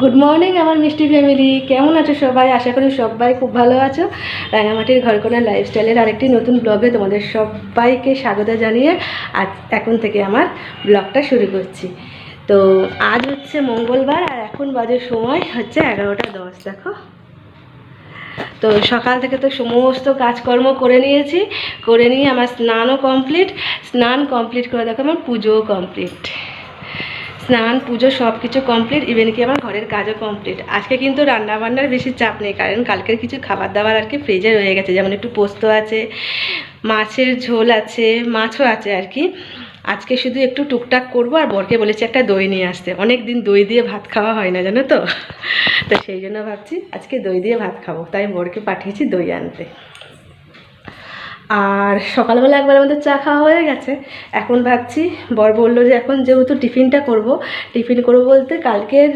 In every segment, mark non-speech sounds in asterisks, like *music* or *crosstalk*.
Good morning আমার মিষ্টি family কেমন আছো সবাই? আশা করি সবাই খুব ভালো আছো। রাঙামাটির ঘরকোনা লাইফস্টাইলের আরেকটি নতুন ব্লগে তোমাদের সবাইকে স্বাগত জানিয়ে আজ এখন থেকে আমার ব্লগটা শুরু করছি। তো আজ হচ্ছে মঙ্গলবার আর এখন বাজে সময় হচ্ছে এগারোটা দশ, দেখো। তো সকাল থেকে তো সমস্ত কাজকর্ম করে নিয়েছি, করে নিয়ে আমার স্নানও কমপ্লিট স্নান কমপ্লিট করে দেখো, আমার পুজোও কমপ্লিট স্নান, পুজো সব কিছু কমপ্লিট ইভেন কি আমার ঘরের কাজও কমপ্লিট আজকে কিন্তু রান্না বান্নার বেশি চাপ নেই, কারণ কালকের কিছু খাবার দাবার আর কি ফ্রিজে রয়ে গেছে, যেমন একটু পোস্ত আছে, মাছের ঝোল আছে, মাছও আছে আর কি। আজকে শুধু একটু টুকটাক করব আর বরকে বলেছি একটা দই নিয়ে আসতে। অনেক দিন দই দিয়ে ভাত খাওয়া হয় না, জানো তো? তো সেই জন্য ভাবছি আজকে দই দিয়ে ভাত খাব, তাই বরকে পাঠিয়েছি দই আনতে। আর সকালবেলা একবার আমাদের চা খাওয়া হয়ে গেছে। এখন ভাবছি, বর বলল যে এখন যেহেতু টিফিনটা করব, টিফিন করব বলতে কালকের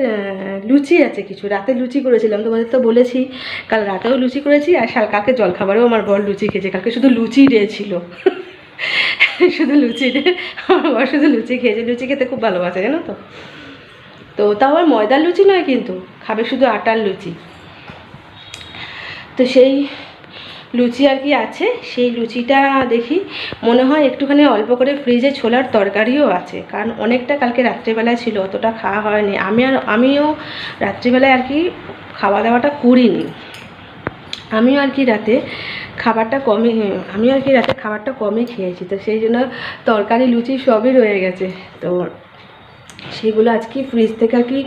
লুচি আছে কিছু। রাতে লুচি করেছিলাম, তোমাদের তো বলেছি, কাল রাতেও লুচি করেছি আর সাল, কালকে জলখাবারেও আমার বর লুচি খেয়েছে। কালকে শুধু লুচি ডে ছিল। *laughs* শুধু লুচি ডে, আমার বর শুধু লুচি খেয়েছে। লুচি খেতে খুব ভালোবাসে, জানো তো? তো তাও আর ময়দার লুচি নয় কিন্তু, খাবে শুধু আটার লুচি। তো সেই লুচি আর কি আছে, সেই লুচিটা দেখি মনে হয় একটুখানি অল্প করে ফ্রিজে ছোলার তরকারিও আছে, কারণ অনেকটা কালকে রাত্রেবেলায় ছিল, অতটা খাওয়া হয়নি। আমি আর, আমিও রাত্রিবেলায় আর কি খাওয়া দাওয়াটা করিনি। আমিও আর কি রাতে খাবারটা কমই আমিও আর কি রাতে খাবারটা কমই খেয়েছি, তো সেই জন্য তরকারি, লুচি সবই রয়ে গেছে। তো সেগুলো আজকে ফ্রিজ থেকে আর কি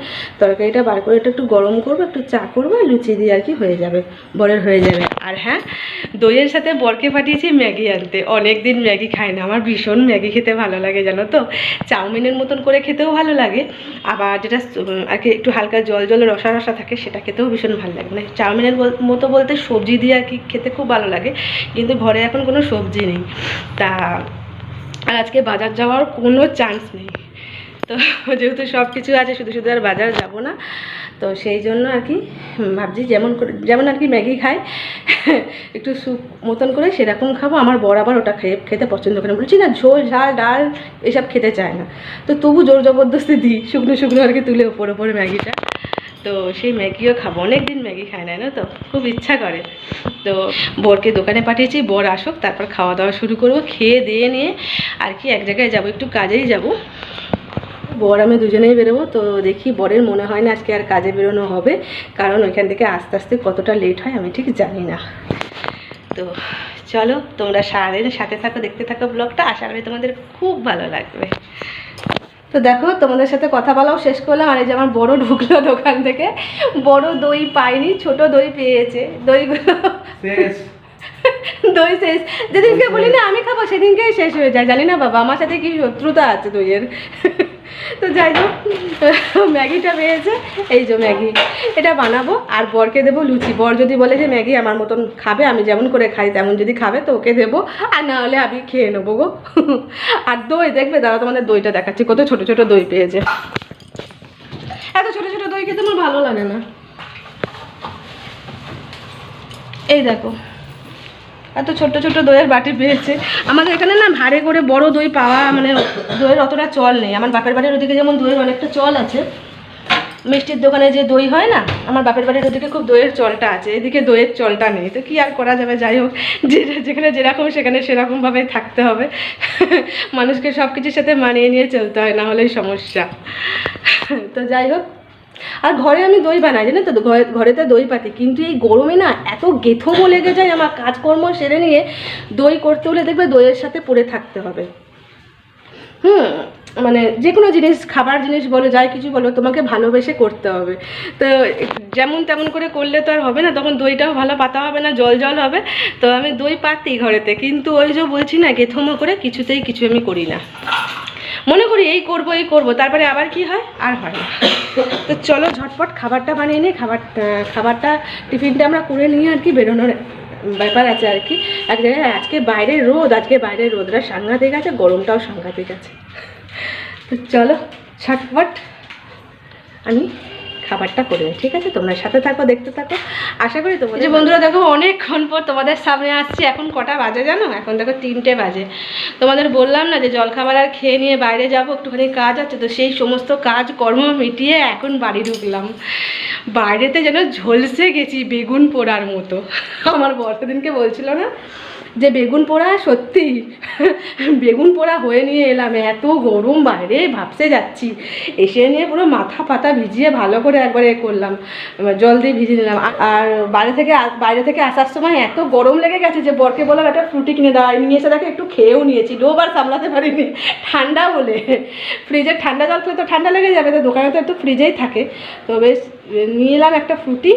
তরকারিটা বার করে একটু গরম করব, একটু চা করব আর লুচি দিয়ে আর কি হয়ে যাবে, বরের হয়ে যাবে। আর হ্যাঁ দইয়ের সাথে বরকে পাঠিয়েছি ম্যাগি আনতে অনেক দিন ম্যাগি খাই না, আমার ভীষণ ম্যাগি খেতে ভালো লাগে, জানো তো? চাউমিনের মতন করে খেতেও ভালো লাগে, আবার যেটা আর কি একটু হালকা জল জল রসা রসা থাকে, সেটা খেতেও ভীষণ ভালো লাগে। মানে চাউমিনের মতো বলতে সবজি দিয়ে আর কি খেতে খুব ভালো লাগে, কিন্তু ঘরে এখন কোনো সবজি নেই। তা, আর আজকে বাজার যাওয়ার কোনো চান্স নেই। তো যেহেতু সব কিছু আছে, শুধু শুধু আর বাজার যাব না। তো সেই জন্য আর কি ভাবছি যেমন করে, যেমন আর কি ম্যাগি খাই, একটু স্যুপ মতন করে সেরকম খাব। আমার বর আবার ওটা খেয়ে, খেতে পছন্দ করে। বলছি, না, ঝোল, ঝাল, ডাল এসব খেতে চায় না। তো তবু জোর জবরদস্তি দিই, শুকনো শুকনো আর কি তুলে ওপরে ওপরে ম্যাগিটা। তো সেই ম্যাগিও খাব। অনেক দিন ম্যাগি খায় না না তো? খুব ইচ্ছা করে। তো বরকে দোকানে পাঠিয়েছি, বর আসুক, তারপর খাওয়া দাওয়া শুরু করব। খেয়ে, দিয়ে, নিয়ে আর কি এক জায়গায় যাব, একটু কাজেই যাব। বর আমি দুজনেই বেরোবো। তো দেখি বরের মনে হয় না আজকে আর কাজে বেরোনো হবে। কারণ ওইখান থেকে আস্তে আস্তে কতটা লেট হয় আমি ঠিক জানি না। তো চলো তোমরা সারাদিন সাথে থাকো দেখতে থাকো ব্লগটা আশা করি তোমাদের খুব ভালো লাগবে। তো দেখো তোমাদের সাথে কথা বলাও শেষ করলাম। আর এই যে আমার বড় ঢুকলো দোকান থেকে। বড় দই পাইনি ছোট দই পেয়েছে। দইগুলো *laughs* দই শেষ। যেদিনকে বলি না আমি খাব সেদিনকেই শেষ হয়ে যায়। জানি না বাবা আমার সাথে কি শত্রুতা আছে দইয়ের? তো যাই হোক, ম্যাগিটা পেয়েছে। এই যে ম্যাগি, এটা বানাবো আর বরকে দেবো লুচি। বর যদি বলে যে, ম্যাগি আমার মতন খাবে, আমি যেমন করে খাই, তেমন যদি খাবে, তো ওকে দেবো। আর না হলে আমি খেয়ে নেব গো। আর দই, দেখবে দাদা তোমাদের দইটা দেখাচ্ছি। কত ছোট ছোট দই পেয়েছে। এত ছোট ছোট দই খেতে আমার ভালো লাগে না। এই দেখো এত ছোট্ট ছোট্ট দইয়ের বাটি পেয়েছে। আমাদের এখানে না ভাড়ে করে বড় দই পাওয়া মানে দইয়ের অতটা চল নেই। আমার বাপের বাড়ির ওদিকে যেমন দইয়ের অনেকটা চল আছে। মিষ্টির দোকানে যে দই হয় না, আমার বাপের বাড়ির ওদিকে খুব দইয়ের চলটা আছে। এদিকে দইয়ের চলটা নেই। তো কি আর করা যাবে? যাই হোক, যে যেখানে যেরকম, সেখানে সেরকমভাবেই থাকতে হবে। মানুষকে সব কিছুর সাথে মানিয়ে নিয়ে চলতে হয়, না হলেই সমস্যা। তো যাই হোক আর ঘরে আমি দই বানাই, জানো তো? ঘরে, ঘরেতে দই পাতি। কিন্তু এই গরমে না এত গেথমো লেগে যায়, আমার কাজকর্ম সেরে নিয়ে দই করতে হলে দেখবে দইয়ের সাথে পড়ে থাকতে হবে। হুম মানে যে কোনো জিনিস, খাবার জিনিস বলো, যাই কিছু বলো, তোমাকে ভালোবেসে করতে হবে। তো যেমন তেমন করে করলে তো আর হবে না, তখন দইটাও ভালো, পাতা হবে না, জল জল হবে। তো আমি দই পাতি ঘরেতে, কিন্তু ওই যে বলছি না, গেথমো করে কিছুতেই কিছু আমি করি না। মনে করি এই করব এই করব, তারপরে আবার কি হয়? আর হয় না। তো চলো ঝটপট খাবারটা বানিয়ে নিই। খাবার খাবারটা, টিফিনটা আমরা করে নিয়ে আর কি বেরোনোর ব্যাপার আছে আর কি। এক জায়গায় আজকে বাইরে রোদ, আজকে বাইরে রোদরা সাংঘাতিক আছে, গরমটাও সাংঘাতিক আছে। তো চলো, ঝটপট। আমি খাবারটা করে নিই ঠিক আছে? তোমরা সাথে থাকো, দেখতে থাকো। আশা করি তোমাদের যে বন্ধুরা, দেখো, অনেকক্ষণ পর তোমাদের সামনে আসছি। এখন কটা বাজে জানো? এখন দেখো তিনটে বাজে। তোমাদের বললাম না যে জলখাবার আর খেয়ে নিয়ে বাইরে যাব, একটুখানি কাজ আছে, তো সেই সমস্ত কাজ কর্ম মিটিয়ে এখন বাড়ি ঢুকলাম। বাইরেতে যেন ঝলসে গেছি বেগুন পোড়ার মতো। আমার বর্ষদিনকে বলছিল না? যে বেগুন পোড়া, সত্যি, বেগুন পোড়া হয়ে নিয়ে এলাম, এত গরম বাইরে, ভাবতে যাচ্ছি। এসে নিয়ে পুরো মাথা পাতা ভিজিয়ে ভালো করে একবারে এ করলাম, জল দিয়ে ভিজিয়ে নিলাম। আর বাইরে থেকে বাইরে থেকে আসার সময় এত গরম লেগে গেছে যে বরকে বললাম, একটা ফ্রুটি কিনে দেওয়া নিয়ে এসে দেখে একটু খেয়েও নিয়েছি আর সামলাতে পারিনি। ঠান্ডা বলে ফ্রিজের ঠান্ডা জল খেলে তো ঠান্ডা লেগে যাবে, তো দোকানে তো একটু ফ্রিজেই থাকে। তো বেশ, নিয়ে এলাম একটা ফ্রুটি।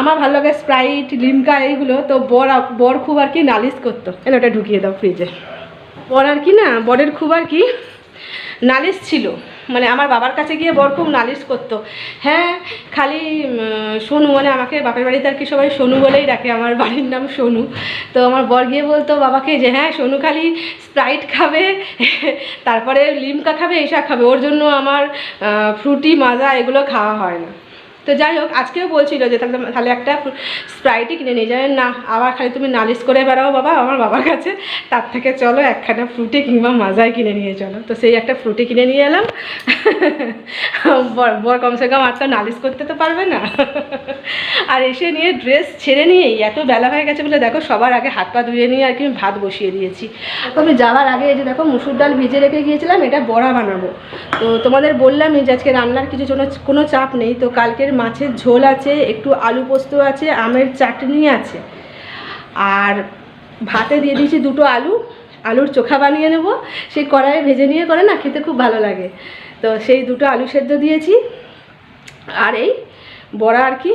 আমার ভালো লাগে স্প্রাইট, লিমকা, এইগুলো। তো বর বর খুব আর কি নালিশ করতো। এনে ওটা ঢুকিয়ে দাও ফ্রিজে বর আর কি না, বরের খুব আর কি নালিশ ছিল। মানে আমার বাবার কাছে গিয়ে বর খুব নালিশ করতো। হ্যাঁ খালি সোনু মানে আমাকে বাপের বাড়িতে আর কি সবাই সোনু বলেই ডাকে, আমার বাড়ির নাম সোনু। তো আমার বর গিয়ে বলতো বাবাকে যে হ্যাঁ সোনু খালি স্প্রাইট খাবে, *laughs* তারপরে লিমকা খাবে এইসব খাবে। ওর জন্য আমার ফ্রুটি, মাজা এগুলো খাওয়া হয় না। তো যাই হোক, আজকেও বলছিল যে তাহলে তাহলে একটা স্প্রাইটই কিনে নিয়ে যাবেন না, আবার খালি তুমি নালিশ করে বেড়াও বাবা, আমার বাবার কাছে। তার থেকে চলো, একখানা ফ্রুটি কিংবা মাজাই কিনে নিয়ে চলো। তো সেই একটা ফ্রুটি কিনে নিয়ে এলাম। বর কমসে কম আর তো নালিশ করতে তো পারবে না। আর এসে নিয়ে ড্রেস ছেড়ে নিয়েই এত বেলা হয়ে গেছে বলে দেখো, সবার আগে হাত পা ধুয়ে নিয়ে আর কি আমি ভাত বসিয়ে দিয়েছি। আমি যাওয়ার আগে এই যে দেখো, মুসুর ডাল ভিজে রেখে গিয়েছিলাম, এটা বড়া বানাবো। তো তোমাদের বললামই যে আজকে রান্নার কিছু কোনো কোনো চাপ নেই, তো কালকের মাছের ঝোল আছে, একটু আলু পোস্ত আছে, আমের চাটনি আছে। আর ভাতে দিয়ে দিয়েছি দুটো আলু, আলুর চোখা বানিয়ে নেব। সেই কড়াইয়ে ভেজে নিয়ে করে না, খেতে খুব ভালো লাগে। তো সেই দুটো আলু সেদ্ধ দিয়েছি। আর এই বড়া আর কি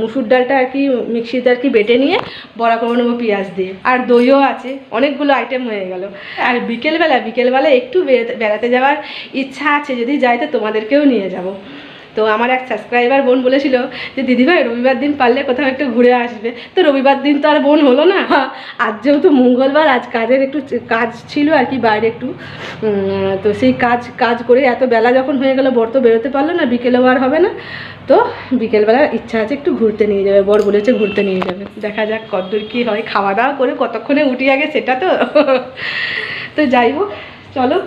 মুসুর ডালটা আর কি, মিক্সিতে আর কি বেটে নিয়ে বড়া করে নেব পেঁয়াজ দিয়ে। আর দইও আছে, অনেকগুলো আইটেম হয়ে গেল। আর বিকেলবেলা বিকেলবেলা একটু বেড়াতে যাওয়ার ইচ্ছা আছে, যদি যাই তো তোমাদেরকেও নিয়ে যাব। তো আমার এক সাবস্ক্রাইবার বোন বলেছিল যে, দিদিভাই, রবিবার দিন পারলে কোথাও একটু ঘুরে আসবে। তো রবিবার দিন তো আর বোন হলো না। আজ যেহেতু মঙ্গলবার, আজ কাজের একটু কাজ ছিল আর কি বাইরে একটু। তো সেই কাজ কাজ করে এত বেলা যখন হয়ে গেল, বর তো বেরোতে পারল না, বিকেলেও আর হবে না। তো বিকেলবেলা ইচ্ছা আছে একটু ঘুরতে নিয়ে যাবে। বর বলেছে ঘুরতে নিয়ে যাবে। দেখা যাক কতদূর কী হয়। খাওয়া দাওয়া করে কতক্ষণে উঠি আগে সেটা তো। তো যাই হোক, চলো।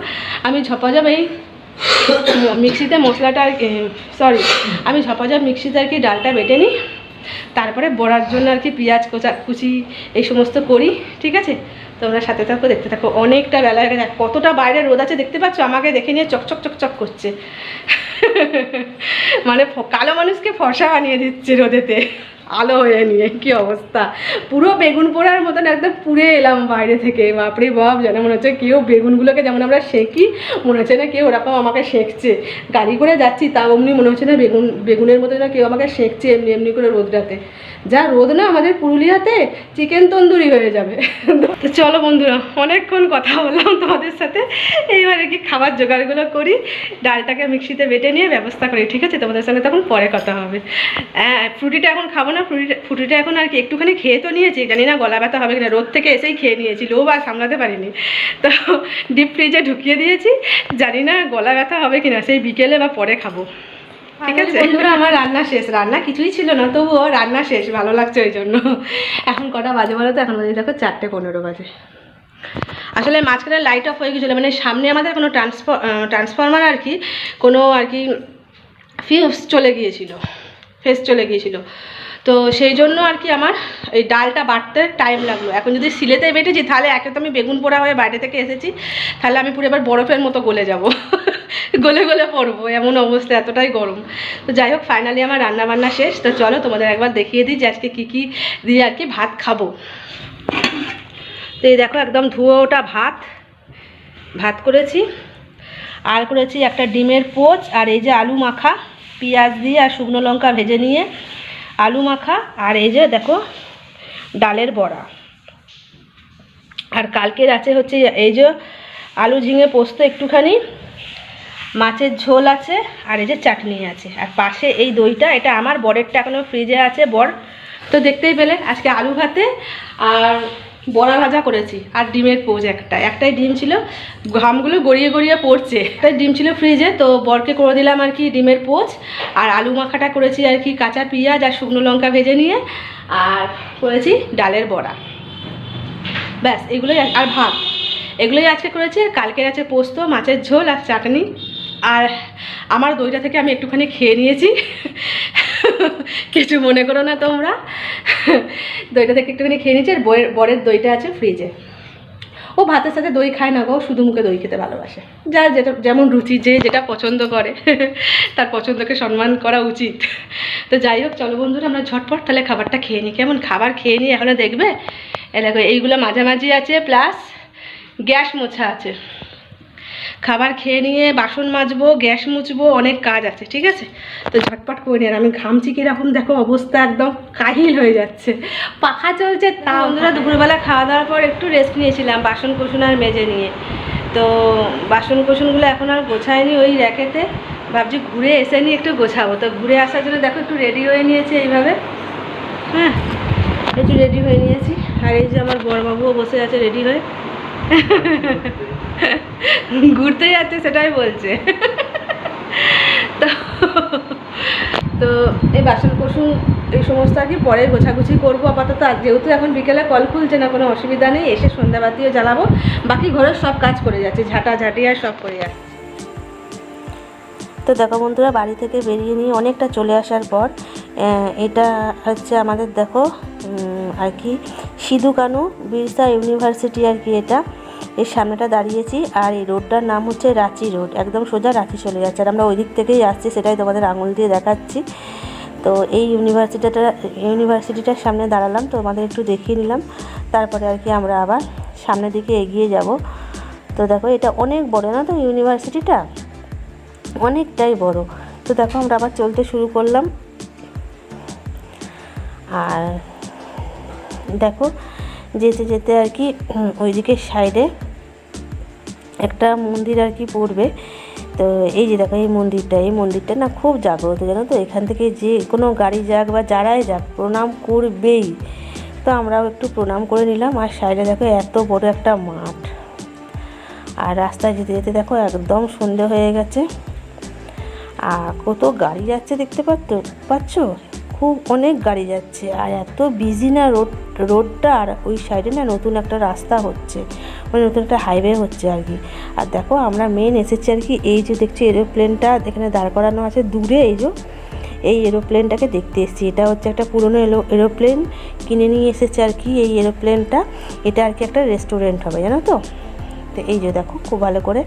আমি ঝপাঝপ এই মিক্সিতে মশলাটা সরি আমি ঝপাঝপ মিক্সিতে আর কি ডালটা বেটে নিই, তারপরে বড়ার জন্য আর কি পেঁয়াজ কোচা, কুচি এই সমস্ত করি, ঠিক আছে? তোমরা সাথে থাকো, দেখতে থাকো, অনেকটা বেলা হয়ে গেছে কতটা বাইরে রোদ আছে দেখতে পাচ্ছ? আমাকে দেখে নিয়ে চকচক চকচক করছে। *laughs* মানে কালো মানুষকে ফর্সা বানিয়ে দিচ্ছে রোদেতে। আলো হয়ে নিয়ে, কি অবস্থা? পুরো বেগুন পোড়ার মতন একদম পুড়ে এলাম বাইরে থেকে। বাপরে বাপ, যেন মনে হচ্ছে কেউ বেগুনগুলোকে যেমন আমরা সেঁকি মনে হচ্ছে না কেউ ওরকম আমাকে সেঁকছে গাড়ি করে যাচ্ছি তা অমনি মনে হচ্ছে না বেগুন, বেগুনের মতো না কেউ আমাকে সেঁকছে এমনি এমনি করে রোদটাতে। যা রোদ না, আমাদের পুরুলিয়াতে চিকেন তন্দুরি হয়ে যাবে। তো চলো বন্ধুরা, অনেকক্ষণ কথা বললাম তোমাদের সাথে। এইবারে কি খাবার জোগাড়গুলো করি। ডালটাকে মিক্সিতে বেটে নিয়ে ব্যবস্থা করি, ঠিক আছে? তোমাদের সঙ্গে তখন পরে কথা হবে। হ্যাঁ ফ্রুটিটা এখন খাব না ফ্রুটিটা ফ্রুটিটা এখন আর কি একটুখানি খেয়ে তো নিয়েছি জানি না গলা ব্যথা হবে কিনা রোদ থেকে এসেই খেয়ে নিয়েছি লোভ আর সামলাতে পারিনি। তো ডিপ ফ্রিজে ঢুকিয়ে দিয়েছি জানি না গলা ব্যথা হবে কিনা সেই বিকেলে বা পরে খাব। ঠিক আছে? বন্ধুরা আমার রান্না শেষ। রান্না কিছুই ছিল না তবুও রান্না শেষ ভালো লাগছে ওই জন্য। এখন কটা বাজে বলো তো? এখন বাজে দেখো চারটে পনেরো বাজে। আসলে মাঝখানে লাইট অফ হয়ে গেছিল মানে সামনে আমাদের কোনো ট্রান্সফর ট্রান্সফরমার আর কি কোনো আর কি ফিউজ চলে গিয়েছিল ফেস চলে গিয়েছিল। তো সেই জন্য আর কি আমার এই ডালটা বাটতে টাইম লাগল। এখন যদি সিলেতে বেটেছি, তাহলে একে তো আমি বেগুন পোড়া হয়ে বাইরে থেকে এসেছি, তাহলে আমি পুরো এবার বরফের মতো গলে যাব। *laughs* গলে গলে পড়ব, এমন অবস্থা, এতটাই গরম। তো যাই হোক ফাইনালি আমার রান্না বান্না শেষ। তো চলো তোমাদের একবার দেখিয়ে দিই যে আজকে কী কী দিয়ে আর কি ভাত খাব। তো এই দেখো, একদম ধুয়ো ওটা ভাত ভাত করেছি। আর করেছি একটা ডিমের পোচ, আর এই যে আলু মাখা, পেঁয়াজ দিয়ে আর শুকনো লঙ্কা ভেজে নিয়ে আলু মাখা আর এই যে দেখো ডালের বড়া। আর কালকের আছে হচ্ছে এই যে আলু ঝিঙে পোস্ত একটুখানি, মাছের ঝোল আছে আর এই যে চাটনি আছে। আর পাশে এই দইটা, এটা আমার বরেরটা এখনও ফ্রিজে আছে বর। তো দেখতেই পেলে আজকে আলু ভাতে। আর বড়া ভাজা করেছি আর ডিমের পোজ একটা। একটাই ডিম ছিল, ঘামগুলো গড়িয়ে গড়িয়ে পড়ছে। একটাই ডিম ছিল ফ্রিজে তো বরকে করে দিলাম আর কি ডিমের পোচ আর আলু মাখাটা করেছি আর কি কাঁচা পেঁয়াজ আর শুকনো লঙ্কা ভেজে নিয়ে। আর করেছি ডালের বড়া। ব্যাস, এগুলোই আর ভাত। এগুলোই আজকে করেছি। কালকের আছে পোস্ত, মাছের ঝোল আর চাটনি। আমার দইটা থেকে আমি একটুখানি খেয়ে নিয়েছি। কিছু মনে করো না তোমরা। দইটা থেকে একটুখানি খেয়ে নিয়েছি, আর বইয়ের বরের দইটা আছে ফ্রিজে ও ভাতের সাথে দই খায় না গো শুধু মুখে দই খেতে ভালোবাসে। যার যেটা যেমন রুচি, যে যেটা পছন্দ করে, তার পছন্দকে সম্মান করা উচিত। তো যাই হোক, চলো বন্ধুরা, আমরা ঝটপট তাহলে খাবারটা খেয়ে নিই। কেমন খাবার খেয়ে নিই, এখনও দেখবে? এ দেখো, এইগুলো মাঝামাঝি আছে প্লাস গ্যাস মোছা আছে। খাবার খেয়ে নিয়ে বাসন মাজবো গ্যাস মুছবো অনেক কাজ আছে ঠিক আছে? তো ঝটপট করে নিন আমি ঘামছি কীরকম দেখো অবস্থা একদম কাহিল হয়ে যাচ্ছে। পাখা চলছে তা বন্ধুরা দুপুরবেলা খাওয়া দাওয়ার পর একটু রেস্ট নিয়েছিলাম বাসন কোসন আর মেজে নিয়ে। তো বাসন কোসনগুলো এখন আর গোছায়নি ওই র্যাকেতে। ভাবছি ঘুরে এসে নিয়ে একটু গোছাবো। তো ঘুরে আসার জন্য দেখো একটু রেডি হয়ে নিয়েছি এইভাবে। হ্যাঁ একটু রেডি হয়ে নিয়েছি। আর এই যে আমার বড়বাবুও বসে আছে রেডি হয়ে। ঘুরতে যাচ্ছে, সেটাই বলছে। তো তো এই বাসন কোসন এই সমস্ত আর কি পরে গোছাগুছি করব আপাতত। যেহেতু এখন বিকেলে কল খুলছে না, কোনো অসুবিধা নেই, এসে সন্ধ্যাবাতিও জ্বালাবো। বাকি ঘরের সব কাজ করে যাচ্ছে ঝাঁটা ঝাঁটি আর সব করে যাচ্ছে। তো দেখো বন্ধুরা, বাড়ি থেকে বেরিয়ে নিয়ে অনেকটা চলে আসার পর এটা হচ্ছে আমাদের দেখো আর কি সিধু কানু, বিরসা ইউনিভার্সিটি আর কি এটা। এর সামনেটা দাঁড়িয়েছি আর এই রোডটার নাম হচ্ছে রাঁচি রোড। একদম সোজা রাঁচি চলে যাচ্ছে আর আমরা ওই দিক থেকেই আসছি, সেটাই তোমাদের আঙুল দিয়ে দেখাচ্ছি। তো এই ইউনিভার্সিটিটা, ইউনিভার্সিটিটার সামনে দাঁড়ালাম, তো আমাদের একটু দেখিয়ে নিলাম। তারপরে আর কি আমরা আবার সামনের দিকে এগিয়ে যাব। তো দেখো, এটা অনেক বড় না তো ইউনিভার্সিটিটা? অনেকটাই বড়। তো দেখো, আমরা আবার চলতে শুরু করলাম। আর দেখো যেতে যেতে আর কি ওইদিকে সাইডে একটা মন্দির আর কি পড়বে। তো এই যে দেখো, এই মন্দিরটা এই মন্দিরটা না খুব জাগ্রত, জানো তো? এখান থেকে যে কোনো গাড়ি যাক বা যারাই যাক, প্রণাম করবেই। তো আমরাও একটু প্রণাম করে নিলাম। আর সাইডে দেখো, এত বড় একটা মাঠ। আর রাস্তায় যেতে যেতে দেখো, একদম সন্ধে হয়ে গেছে। আর কত গাড়ি যাচ্ছে দেখতে পাচ্ছ পাচ্ছ? খুব অনেক গাড়ি যাচ্ছে আর এত বিজি না রোড, রোডটা আর ওই সাইডে না নতুন একটা রাস্তা হচ্ছে মানে নতুন একটা হাইওয়ে হচ্ছে আর কি। আর দেখো আমরা মেন এসেছি আর কি, এই যে দেখছি এরোপ্লেনটা এখানে দাঁড় করানো আছে দূরে, এই যে, এই এরোপ্লেনটাকে দেখতে এসেছি। এটা হচ্ছে একটা পুরনো এরোপ্লেন কিনে নিয়ে এসেছে আর কি এই এরোপ্লেনটা এটা আর কি একটা রেস্টুরেন্ট হবে, জানো তো? তো এই যে দেখো, খুব ভালো করে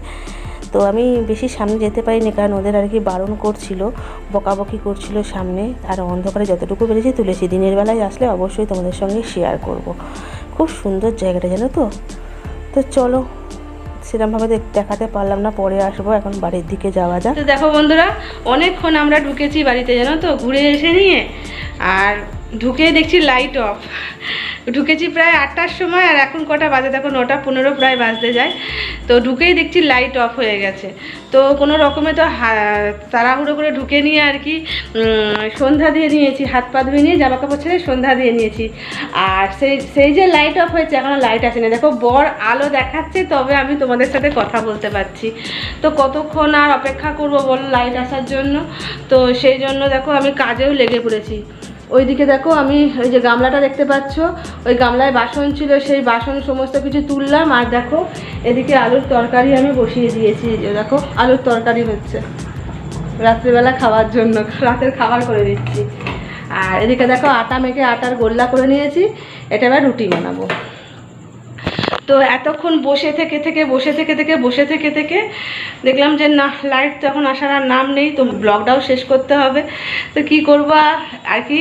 তো আমি বেশি সামনে যেতে পারিনি কারণ ওদের আর কি বারণ করছিল, বকাবকি করছিল সামনে। আর অন্ধকারে যতটুকু পেরেছি তুলেছি। দিনের বেলায় আসলে অবশ্যই তোমাদের সঙ্গে শেয়ার করব। খুব সুন্দর জায়গাটা, জানো তো? তো চলো সেরকমভাবে দেখ- দেখাতে পারলাম না, পরে আসব, এখন বাড়ির দিকে যাওয়া যাক। তো দেখো বন্ধুরা, অনেকক্ষণ আমরা ঢুকেছি বাড়িতে, জানো তো? ঘুরে এসে নিয়ে, আর ঢুকে দেখছি লাইট অফ ঢুকেছি প্রায় আটটার সময় আর এখন কটা বাজে? দেখো নটা পনেরো প্রায় বাজতে যায়। তো ঢুকেই দেখছি লাইট অফ হয়ে গেছে। তো কোনো রকমে তো তাড়াহুড়ো করে ঢুকে নিয়ে আর কি সন্ধ্যা দিয়ে নিয়েছি। হাত পা ধুয়ে নিয়ে জামা কাপড় ছেড়ে সন্ধ্যা দিয়ে নিয়েছি। আর সেই সেই যে লাইট অফ হয়েছে, এখনও লাইট আসেনি দেখো বর আলো দেখাচ্ছে, তবে আমি তোমাদের সাথে কথা বলতে পারছি। তো কতক্ষণ আর অপেক্ষা করব বলো লাইট আসার জন্য? তো সেই জন্য দেখো আমি কাজেও লেগে পড়েছি। ওইদিকে দেখো আমি ওই যে গামলাটা দেখতে পাচ্ছ, ওই গামলায় বাসন ছিল, সেই বাসন সমস্ত কিছু তুললাম, আর দেখো এদিকে আলুর তরকারি আমি বসিয়ে দিয়েছি দেখো আলুর তরকারি হচ্ছে। রাত্রিবেলা খাওয়ার জন্য, রাতের খাবার করে দিচ্ছি। আর এদিকে দেখো আটা মেখে আটার গোল্লা করে নিয়েছি, এটা এবার রুটি বানাবো। তো এতক্ষণ বসে থেকে থেকে, বসে থেকে থেকে, বসে থেকে থেকে দেখলাম যে না লাইট তো এখন আসার আর নাম নেই, তো ব্লগটাও শেষ করতে হবে। তো কি করব আর কি?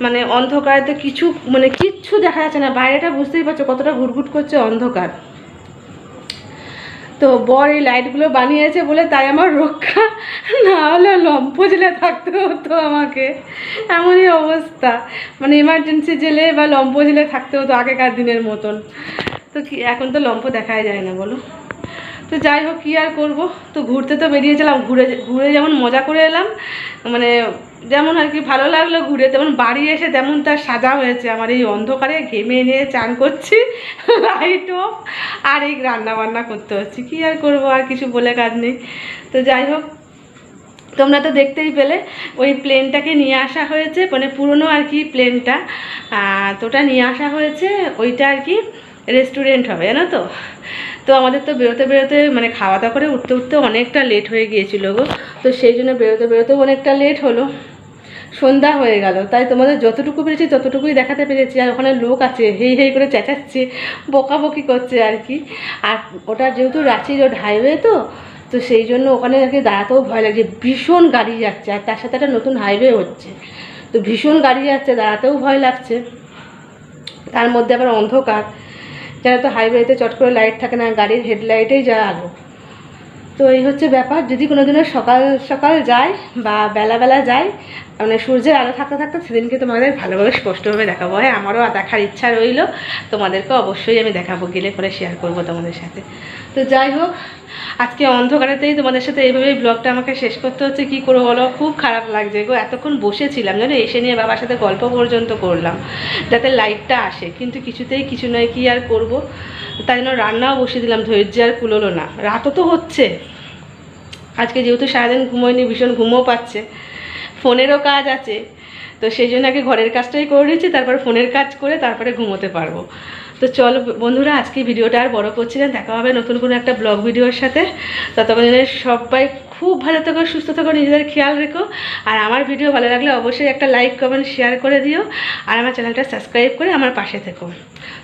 মানে অন্ধকারে তো কিছু মানে কিচ্ছু দেখা যাচ্ছে না। বাইরেটা বুঝতেই পারছ কতটা ঘুটঘুট করছে অন্ধকার। তো বর এই লাইটগুলো বানিয়েছে বলে তাই আমার রক্ষা না হলে লম্প জেলে থাকতে হতো আমাকে। এমনই অবস্থা। মানে এমার্জেন্সি জেলে বা লম্প জেলে থাকতে হতো আগেকার দিনের মতন। তো কি, এখন তো লম্প দেখাই যায় না বলো। তো যাই হোক, কী আর করব? তো ঘুরতে তো বেরিয়েছিলাম, ঘুরে ঘুরে যেমন মজা করে এলাম মানে যেমন আর কি ভালো লাগল ঘুরে, তেমন বাড়ি এসে তেমন তার সাজা হয়েছে। আমার এই অন্ধকারে ঘেমে নিয়ে চান করছি লাইট অফ আর এই রান্না বান্না করতে হচ্ছে। কী আর করব, আর কিছু বলে কাজ নেই। তো যাই হোক, তোমরা তো দেখতেই পেলে, ওই প্লেনটাকে নিয়ে আসা হয়েছে মানে পুরনো আর কি প্লেনটা তো ওটা নিয়ে আসা হয়েছে, ওইটা আর কি রেস্টুরেন্ট হবে, জানো তো? তো আমাদের তো বেরোতে বেরোতে মানে খাওয়া দাওয়া করে উঠতে উঠতে অনেকটা লেট হয়ে গিয়েছিল গো। তো সেই জন্য বেরোতে বেরোতেও অনেকটা লেট হলো। সন্ধ্যা হয়ে গেল। তাই তোমাদের যতটুকু পেরেছি, ততটুকুই দেখাতে পেরেছি। আর ওখানে লোক আছে, হেই হেই করে চেঁচাচ্ছে, বকাবকি করছে আর কি। আর ওটা যেহেতু রাঁচি রোড হাইওয়ে তো তো সেই জন্য ওখানে আর কি দাঁড়াতেও ভয় লাগছে। ভীষণ গাড়ি যাচ্ছে, আর তার সাথে একটা নতুন হাইওয়ে হচ্ছে। তো ভীষণ গাড়ি যাচ্ছে, দাঁড়াতেও ভয় লাগছে। তার মধ্যে আবার অন্ধকার। যারা তো হাইওয়েতে চট করে লাইট থাকে না, গাড়ির হেডলাইটেই যা আলো। তো এই হচ্ছে ব্যাপার। যদি কোনো দিনও সকাল সকাল যায় বা বেলা বেলা যায় মানে সূর্যের আলো থাকতে থাকতে সেদিনকে তোমাদের ভালোভাবে স্পষ্টভাবে দেখাবো। হ্যাঁ আমারও দেখার ইচ্ছা রইল। তোমাদেরকে অবশ্যই আমি দেখাবো, গেলে পরে শেয়ার করব তোমাদের সাথে। তো যাই হোক আজকে অন্ধকারেতেই তোমাদের সাথে এইভাবেই ব্লগটা আমাকে শেষ করতে হচ্ছে, কি করব বলো? খুব খারাপ লাগছে গো, এতক্ষণ বসেছিলাম, জানো? এসে নিয়ে বাবার সাথে গল্প পর্যন্ত করলাম, যাতে লাইটটা আসে, কিন্তু কিছুতেই কিছু নয়, কি আর করব? তাই জন্য রান্নাও বসিয়ে দিলাম, ধৈর্য আর কুলোলো না। রাতও তো হচ্ছে। আজকে যেহেতু সারাদিন ঘুমোয়নি, ভীষণ ঘুমও পাচ্ছে। ফোনেরও কাজ আছে, তো সেই জন্য আগে ঘরের কাজটাই করে নিচ্ছি তারপর ফোনের কাজ করে তারপরে ঘুমোতে পারব। তো চলো বন্ধুরা, আজকে ভিডিওটা আর বড় করছি না। দেখা হবে নতুন কোনো একটা ব্লগ ভিডিওর সাথে। ততক্ষণ সবাই খুব ভালো থেকো, সুস্থ থেকো, নিজেদের খেয়াল রেখো। আর আমার ভিডিও ভালো লাগলে অবশ্যই একটা লাইক কমেন্ট শেয়ার করে দিও। আর আমার চ্যানেলটা সাবস্ক্রাইব করে আমার পাশে থেকো।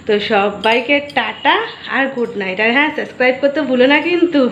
তো সবাইকে টাটা আর গুড নাইট আর হ্যাঁ সাবস্ক্রাইব করতে ভুলো না কিন্তু।